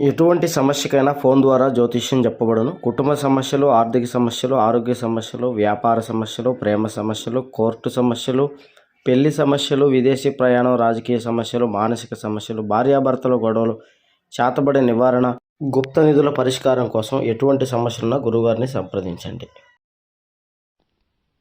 ఎటువంటి సమస్యకైనా ఫోన్ ద్వారా జ్యోతిష్యం చెప్పబడును. కుటుంబ సమస్యలు ఆర్థిక సమస్యలు ఆరోగ్య సమస్యలు వ్యాపార సమస్యలు ప్రేమ సమస్యలు కోర్టు సమస్యలు పెళ్ళి సమస్యలు విదేశీ ప్రయాణం రాజకీయ సమస్యలు మానసిక సమస్యలు భార్యాభర్తల గొడవలు చేతబడి నివారణ గుప్త నిధుల పరిష్కారం కోసం ఎటువంటి సమస్యలున్నా గురుగారిని సంప్రదించండి.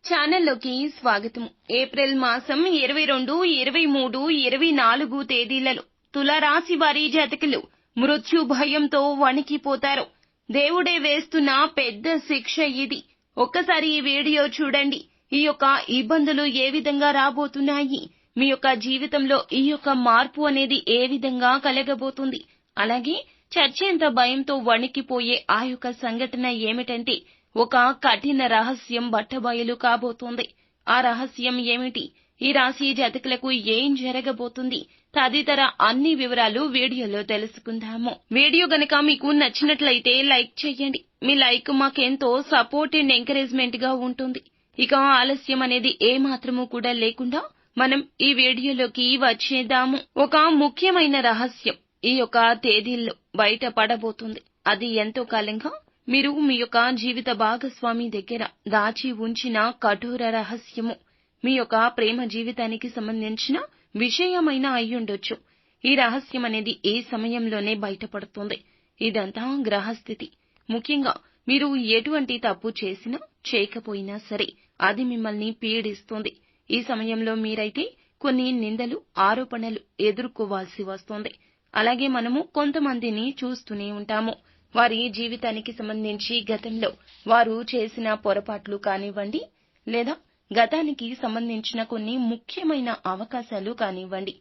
ఛానల్లోకి స్వాగతం. ఏప్రిల్ మాసం ఇరవై రెండు ఇరవై మూడు ఇరవై నాలుగు తేదీలలో తులారాశి వారి జాతకులు మృత్యు భయంతో వణికిపోతారు. దేవుడే వేస్తున్న పెద్ద శిక్ష ఇది. ఒక్కసారి ఈ వీడియో చూడండి. ఈ యొక్క ఇబ్బందులు ఏ విధంగా రాబోతున్నాయి? మీ యొక్క జీవితంలో ఈ యొక్క మార్పు అనేది ఏ విధంగా కలగబోతుంది? అలాగే చర్చేంత భయంతో వణికిపోయే ఆ యొక్క సంఘటన ఏమిటంటే ఒక కఠిన రహస్యం బట్టబయలు కాబోతోంది. ఆ రహస్యం ఏమిటి? ఈ రాశి జాతకులకు ఏం జరగబోతుంది? తదితర అన్ని వివరాలు వీడియోలో తెలుసుకుందాము. వీడియో గనక మీకు నచ్చినట్లయితే లైక్ చేయండి. మీ లైక్ మాకెంతో సపోర్ట్ అండ్ ఎంకరేజ్మెంట్గా ఉంటుంది. ఇక ఆలస్యం అనేది ఏ మాత్రము కూడా లేకుండా మనం ఈ వీడియోలోకి వచ్చేద్దాము. ఒక ముఖ్యమైన రహస్యం ఈ యొక్క తేదీల్లో బయట పడబోతుంది. అది ఎంతో కాలంగా మీరు మీ యొక్క జీవిత భాగస్వామి దగ్గర దాచి ఉంచిన కఠోర రహస్యము. మీ యొక్క ప్రేమ జీవితానికి సంబంధించిన విషయమైన అయ్యుండొచ్చు. ఈ రహస్యం అనేది ఏ సమయంలోనే బయటపడుతుంది. ఇదంతా గ్రహస్థితి. ముఖ్యంగా మీరు ఎటువంటి తప్పు చేసినా చేయకపోయినా సరే అది మిమ్మల్ని పీడిస్తుంది. ఈ సమయంలో మీరైతే కొన్ని నిందలు ఆరోపణలు ఎదుర్కోవాల్సి వస్తుంది. అలాగే మనము కొంతమందిని చూస్తూనే ఉంటాము. వారి జీవితానికి సంబంధించి గతంలో వారు చేసిన పొరపాట్లు కానివ్వండి లేదా గతానికి సంబంధించిన కొన్ని ముఖ్యమైన అవకాశాలు కానివ్వండి.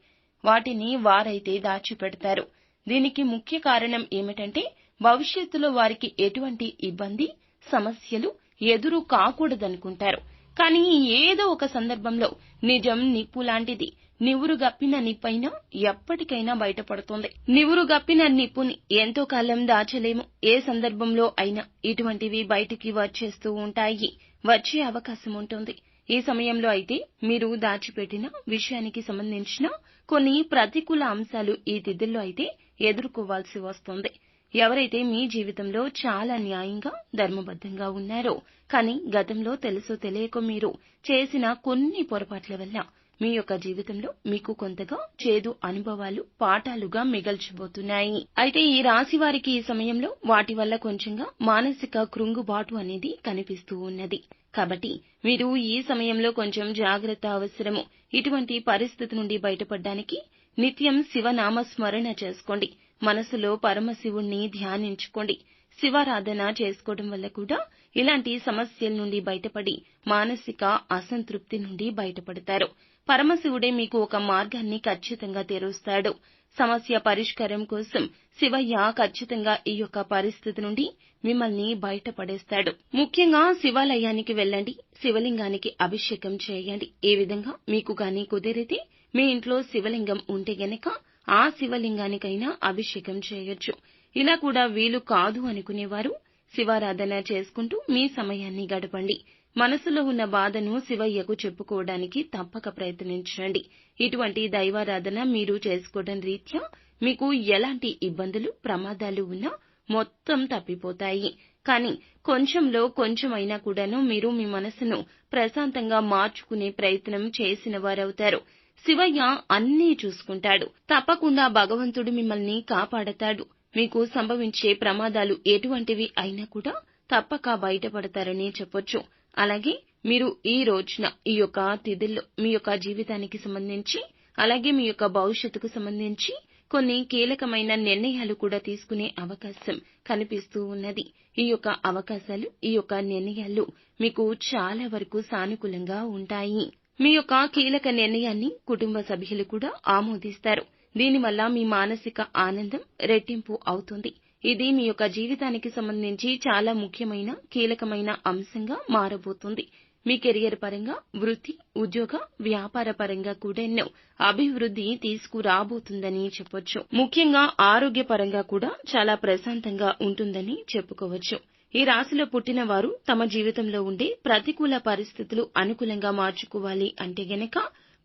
వాటిని వారైతే దాచిపెడతారు. దీనికి ముఖ్య కారణం ఏమిటంటే భవిష్యత్తులో వారికి ఎటువంటి ఇబ్బంది సమస్యలు ఎదురు కాకూడదనుకుంటారు. కానీ ఏదో ఒక సందర్భంలో నిజం నిప్పు లాంటిది నివురు గప్పిన నిప్పైనా ఎప్పటికైనా బయటపడుతుంది. నివురు గప్పిన నిప్పుని ఎంతో కాలం దాచలేము. ఏ సందర్భంలో అయినా ఇటువంటివి బయటికి వచ్చేస్తూ ఉంటాయి వచ్చే అవకాశం ఉంటుంది. ఈ సమయంలో అయితే మీరు దాచిపెట్టిన విషయానికి సంబంధించిన కొన్ని ప్రతికూల అంశాలు ఈ తిథుల్లో అయితే ఎదుర్కోవాల్సి వస్తుంది. ఎవరైతే మీ జీవితంలో చాలా న్యాయంగా ధర్మబద్ధంగా ఉన్నారో కానీ గతంలో తెలుసో తెలియక మీరు చేసిన కొన్ని పొరపాట్ల వల్ల మీ యొక్క జీవితంలో మీకు కొంతగా చేదు అనుభవాలు పాఠాలుగా మిగల్చబోతున్నాయి. అయితే ఈ రాశి వారికి ఈ సమయంలో వాటి వల్ల కొంచెంగా మానసిక కృంగుబాటు అనేది కనిపిస్తూ ఉన్నది. కాబట్టి మీరు ఈ సమయంలో కొంచెం జాగ్రత్త అవసరము. ఇటువంటి పరిస్థితి నుండి బయటపడడానికి నిత్యం శివనామ స్మరణ చేసుకోండి. మనసులో పరమశివుణ్ణి ధ్యానించుకోండి. శివారాధన చేసుకోవడం వల్ల కూడా ఇలాంటి సమస్యల నుండి బయటపడి మానసిక అసంతృప్తి నుండి బయటపడతారు. పరమశివుడే మీకు ఒక మార్గాన్ని ఖచ్చితంగా తెరుస్తాడు. సమస్య పరిష్కారం కోసం శివయ్య ఖచ్చితంగా ఈ యొక్క పరిస్థితి నుండి మిమ్మల్ని బయటపడేస్తాడు. ముఖ్యంగా శివాలయానికి వెళ్ళండి శివలింగానికి అభిషేకం చేయండి. ఈ విధంగా? మీకు గాని కుదిరితే మీ ఇంట్లో శివలింగం ఉంటే గనక ఆ శివలింగానికైనా అభిషేకం చేయొచ్చు. ఇలా కూడా వీలు కాదు అనుకునేవారు శివారాధన చేసుకుంటూ మీ సమయాన్ని గడపండి. మనసులో ఉన్న బాధను శివయ్యకు చెప్పుకోవడానికి తప్పక ప్రయత్నించండి. ఇటువంటి దైవారాధన మీరు చేసుకోవడం రీత్యా మీకు ఎలాంటి ఇబ్బందులు ప్రమాదాలు ఉన్నా మొత్తం తప్పిపోతాయి. కానీ కొంచెంలో కొంచెమైనా కూడాను మీరు మీ మనసును ప్రశాంతంగా మార్చుకునే ప్రయత్నం చేసిన వారవుతారు. శివయ్య అన్నీ చూసుకుంటాడు. తప్పకుండా భగవంతుడు మిమ్మల్ని కాపాడతాడు. మీకు సంభవించే ప్రమాదాలు ఎటువంటివి అయినా కూడా తప్పక బయటపడతారని చెప్పొచ్చు. అలాగే మీరు ఈ రోజున ఈ యొక్క తిథుల్లో మీ యొక్క జీవితానికి సంబంధించి అలాగే మీ యొక్క భవిష్యత్తుకు సంబంధించి కొన్ని కీలకమైన నిర్ణయాలు కూడా తీసుకునే అవకాశం కనిపిస్తూ ఉన్నది. ఈ యొక్క అవకాశాలు ఈ యొక్క నిర్ణయాలు మీకు చాలా వరకు సానుకూలంగా ఉంటాయి. మీ యొక్క కీలక నిర్ణయాన్ని కుటుంబ సభ్యులు కూడా ఆమోదిస్తారు. దీనివల్ల మీ మానసిక ఆనందం రెట్టింపు అవుతుంది. ఇది మీ యొక్క జీవితానికి సంబంధించి చాలా ముఖ్యమైన కీలకమైన అంశంగా మారబోతుంది. మీ కెరియర్ పరంగా వృత్తి ఉద్యోగ వ్యాపార పరంగా కూడా ఎన్నో అభివృద్ధి తీసుకురాబోతుందని చెప్పొచ్చు. ముఖ్యంగా ఆరోగ్య పరంగా కూడా చాలా ప్రశాంతంగా ఉంటుందని చెప్పుకోవచ్చు. ఈ రాశిలో పుట్టిన వారు తమ జీవితంలో ఉండే ప్రతికూల పరిస్థితులు అనుకూలంగా మార్చుకోవాలి అంటే గనక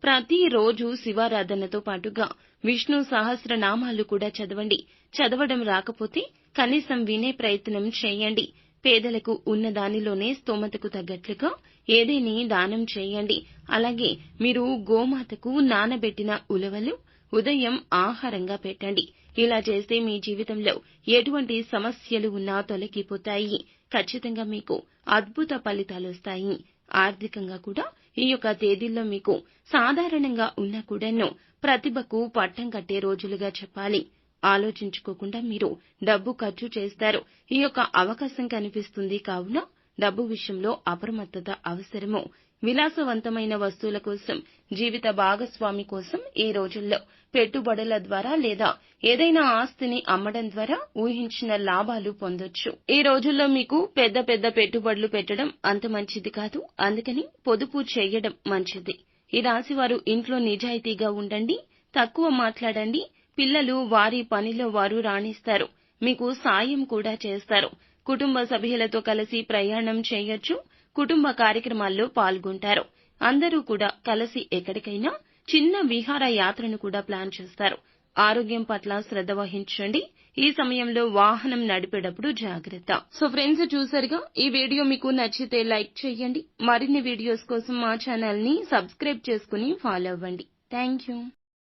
ప్రతిరోజు శివారాధనతో పాటుగా విష్ణు సహస్రనామాలు కూడా చదవండి. చదవడం రాకపోతే కనీసం వినే ప్రయత్నం చేయండి. పేదలకు ఉన్న దానిలోనే స్తోమతకు తగ్గట్లుగా ఏదేని దానం చేయండి. అలాగే మీరు గోమాతకు నానబెట్టిన ఉలవలు ఉదయం ఆహారంగా పెట్టండి. ఇలా చేస్తే మీ జీవితంలో ఎటువంటి సమస్యలు ఉన్నా తొలగిపోతాయి. ఖచ్చితంగా మీకు అద్భుత ఫలితాలొస్తాయి ఆర్థికంగా కూడా ఈ యొక్క తేదీల్లో మీకు సాధారణంగా ఉన్నా కూడాను ప్రతిభకు పట్టం కట్టే రోజులుగా చెప్పాలి. ఆలోచించుకోకుండా మీరు డబ్బు ఖర్చు చేస్తారు. ఈ యొక్క అవకాశం కనిపిస్తుంది. కావున డబ్బు విషయంలో అప్రమత్తత అవసరము. విలాసవంతమైన వస్తువుల కోసం జీవిత భాగస్వామి కోసం ఈ రోజుల్లో పెట్టుబడుల ద్వారా లేదా ఏదైనా ఆస్తిని అమ్మడం ద్వారా ఊహించిన లాభాలు పొందొచ్చు. ఈ రోజుల్లో మీకు పెద్ద పెద్ద పెట్టుబడులు పెట్టడం అంత మంచిది కాదు. అందుకని పొదుపు చేయడం మంచిది. ఈ రాశివారు ఇంట్లో నిజాయితీగా ఉండండి తక్కువ మాట్లాడండి పిల్లలు వారి పనిలో వారు రాణిస్తారు మీకు సాయం కూడా చేస్తారు. కుటుంబ సభ్యులతో కలిసి ప్రయాణం చేయొచ్చు కుటుంబ కార్యక్రమాల్లో పాల్గొంటారు. అందరూ కూడా కలిసి ఎక్కడికైనా చిన్న విహార యాత్రను కూడా ప్లాన్ చేస్తారు. ఆరోగ్యం పట్ల శ్రద్ధ వహించండి. ఈ సమయంలో వాహనం నడిపేటప్పుడు జాగ్రత్త. సో ఫ్రెండ్స్ చూసారుగా? ఈ వీడియో మీకు నచ్చితే లైక్ చేయండి. మరిన్ని వీడియోస్ కోసం మా ఛానల్ని సబ్స్క్రైబ్ చేసుకుని ఫాలో అవ్వండి. Thank you.